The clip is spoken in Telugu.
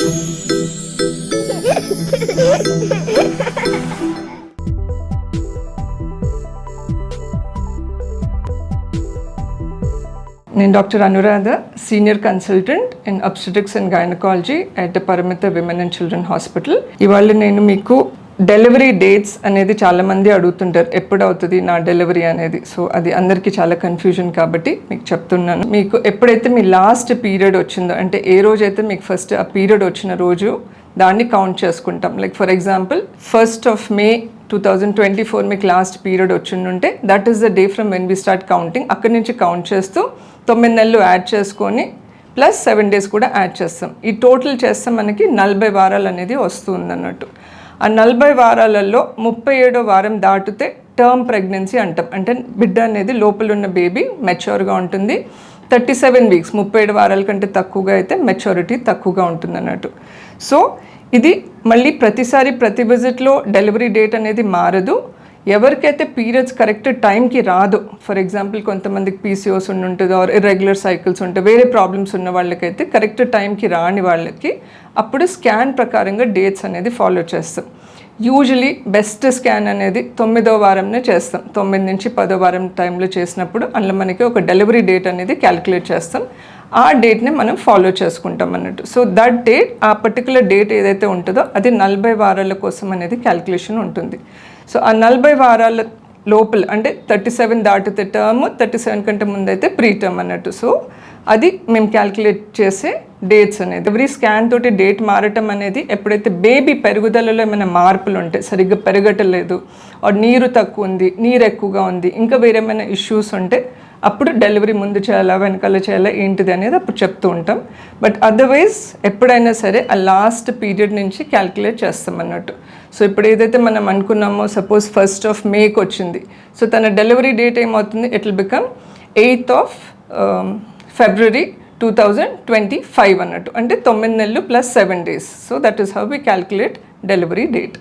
నేను doctor Anuradha senior consultant in obstetrics and gynaecology at the Parimitha women and children hospital. ఇవాళ నేను మీకు డెలివరీ డేట్స్ అనేది చాలామంది అడుగుతుంటారు ఎప్పుడు అవుతుంది నా డెలివరీ అనేది. సో అది అందరికీ చాలా కన్ఫ్యూజన్ కాబట్టి మీకు చెప్తున్నాను. మీకు ఎప్పుడైతే మీ లాస్ట్ పీరియడ్ వచ్చిందో అంటే ఏ రోజైతే మీకు ఫస్ట్ ఆ పీరియడ్ వచ్చిన రోజు దాన్ని కౌంట్ చేసుకుంటాం. Like for example first of May two thousand twenty four మీకు last period వచ్చిండుంటే that is the day from when we start counting అక్కడి నుంచి కౌంట్ చేస్తూ తొమ్మిది నెలలు యాడ్ చేసుకొని ప్లస్ సెవెన్ డేస్ కూడా యాడ్ చేస్తాం. ఈ టోటల్ చేస్తే మనకి నలభై వారాలు అనేది వస్తుంది అన్నట్టు ఆ నలభై వారాలలో ముప్పై ఏడో వారం దాటితే టర్మ్ ప్రెగ్నెన్సీ అంటాం. అంటే బిడ్డ అనేది లోపల ఉన్న బేబీ మెచ్యూర్గా ఉంటుంది. థర్టీ సెవెన్ వీక్స్ ముప్పై ఏడు వారాల కంటే తక్కువగా అయితే మెచ్యూరిటీ తక్కువగా ఉంటుంది అన్నట్టు సో ఇది మళ్ళీ ప్రతిసారి ప్రతి విజిట్లో డెలివరీ డేట్ అనేది మారదు. ఎవరికైతే పీరియడ్స్ కరెక్ట్ టైంకి రాదు ఫర్ ఎగ్జాంపుల్ కొంతమందికి పీసీఓస్ ఉండి ఉంటుంది ఆర్ ఇర్రెగ్యులర్ సైకిల్స్ ఉంటాయి వేరే ప్రాబ్లమ్స్ ఉన్న వాళ్ళకైతే కరెక్ట్ టైంకి రాని వాళ్ళకి అప్పుడు స్కాన్ ప్రకారంగా డేట్స్ అనేది ఫాలో చేస్తాం. యూజువలీ బెస్ట్ స్కాన్ అనేది తొమ్మిదో వారంనే చేస్తాం. తొమ్మిది నుంచి పదో వారం టైంలో చేసినప్పుడు అందులో మనకి ఒక డెలివరీ డేట్ అనేది క్యాలిక్యులేట్ చేస్తాం. ఆ డేట్ని మనం ఫాలో చేసుకుంటాం అన్నట్టు. సో దట్ డేట్ ఆ పర్టికులర్ డేట్ ఏదైతే ఉంటుందో అది నలభై వారాల కోసం అనేది క్యాలిక్యులేషన్ ఉంటుంది. సో ఆ నలభై వారాల లోపల అంటే థర్టీ సెవెన్ దాటితే టర్మ్ థర్టీ సెవెన్ కంటే ముందు అయితే ప్రీ టర్మ్ అన్నట్టు. సో అది మేము క్యాల్కులేట్ చేసే డేట్స్ అనేది. ఎవరీ స్కాన్ తోటి డేట్ మారటం అనేది ఎప్పుడైతే బేబీ పెరుగుదలలో ఏమైనా మార్పులు ఉంటాయి సరిగ్గా పెరగటం లేదు నీరు తక్కువ ఉంది నీరు ఎక్కువగా ఉంది ఇంకా వేరేమైనా ఇష్యూస్ ఉంటే అప్పుడు డెలివరీ ముందు చేయాలా వెనకాల చేయాలా ఏంటిది అనేది అప్పుడు చెప్తూ ఉంటాం. బట్ అదర్వైజ్ ఎప్పుడైనా సరే ఆ లాస్ట్ పీరియడ్ నుంచి క్యాల్కులేట్ చేస్తాం అన్నట్టు. సో ఇప్పుడు ఏదైతే మనం అనుకున్నామో సపోజ్ ఫస్ట్ ఆఫ్ మేకి వచ్చింది. సో తన డెలివరీ డేట్ ఏమవుతుంది? It will become eighth of February two thousand twenty five అన్నట్టు. అంటే తొమ్మిది నెలలు plus seven days so that is how we calculate delivery date